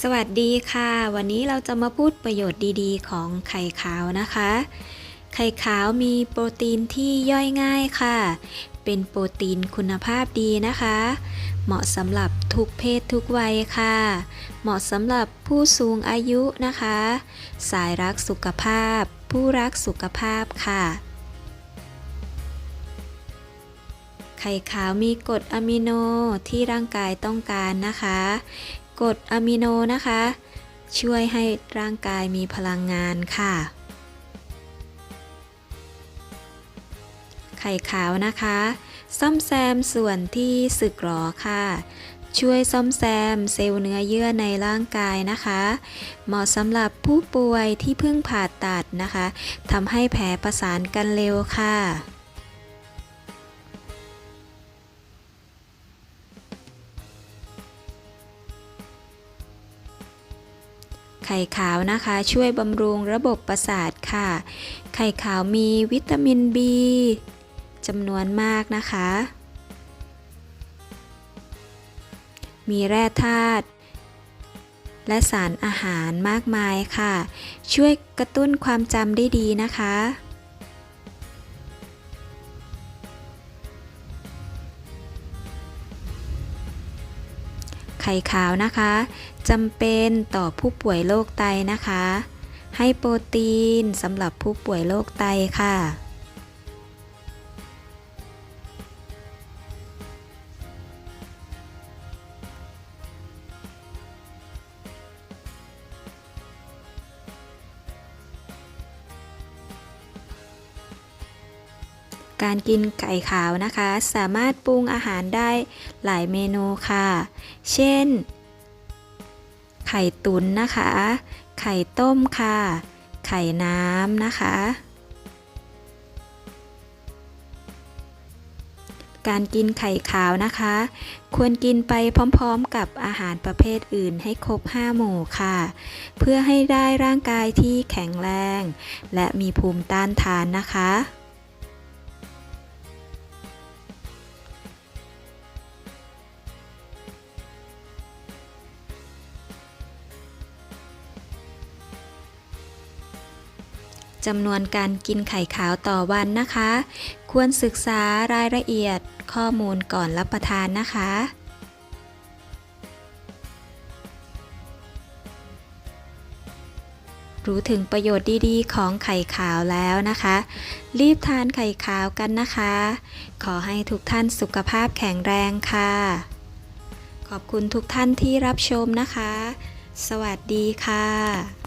สวัสดีค่ะ วันนี้เราจะมาพูดประโยชน์ดีๆ ของไข่ขาวนะคะ ไข่ขาวมีโปรตีนที่ย่อยง่ายค่ะ เป็นโปรตีนคุณภาพดีนะคะ เหมาะสำหรับทุกเพศทุกวัยค่ะ เหมาะสำหรับผู้สูงอายุนะคะ สายรักสุขภาพ ผู้รักสุขภาพค่ะ ไข่ขาวมีกรดอะมิโนที่ร่างกายต้องการนะคะกรดอะมิโนนะคะ ช่วยให้ร่างกายมีพลังงานค่ะ ไข่ขาวนะคะ ซ่อมแซมส่วนที่สึกหรอค่ะ ช่วยซ่อมแซมเซลล์เนื้อเยื่อในร่างกายนะคะ เหมาะสำหรับผู้ป่วยที่เพิ่งผ่าตัดนะคะทำให้แผลประสานกันเร็วค่ะ ไข่ขาวนะคะ ช่วยบำรุงระบบประสาทค่ะ ไข่ขาวมีวิตามิน B จำนวนมากนะคะ มีแร่ธาตุและสารอาหารมากมายค่ะ ช่วยกระตุ้นความจำได้ดีนะคะ ไข่ขาวนะคะจำเป็นต่อผู้ป่วยโรคไตนะคะ ให้โปรตีนสำหรับผู้ป่วยโรคไตค่ะ การกินไก่ขาวนะคะ สามารถปรุงอาหารได้หลายเมนูค่ะ เช่น ไข่ตุ๋นนะคะ ไข่ต้มค่ะ ไข่น้ำนะคะ การกินไข่ขาวนะคะ ควรกินไปพร้อมๆกับอาหารประเภทอื่นให้ครบ 5 หมู่ค่ะ เพื่อให้ได้ร่างกายที่แข็งแรง และมีภูมิต้านทานนะคะ จำนวนการกินไข่ขาวต่อวันนะคะ ควรศึกษารายละเอียดข้อมูลก่อนรับประทานนะคะ รู้ถึงประโยชน์ดีๆ ของไข่ขาวแล้วนะคะ รีบทานไข่ขาวกันนะคะ ขอให้ทุกท่านสุขภาพแข็งแรงค่ะ ขอบคุณทุกท่านที่รับชมนะคะ สวัสดีค่ะ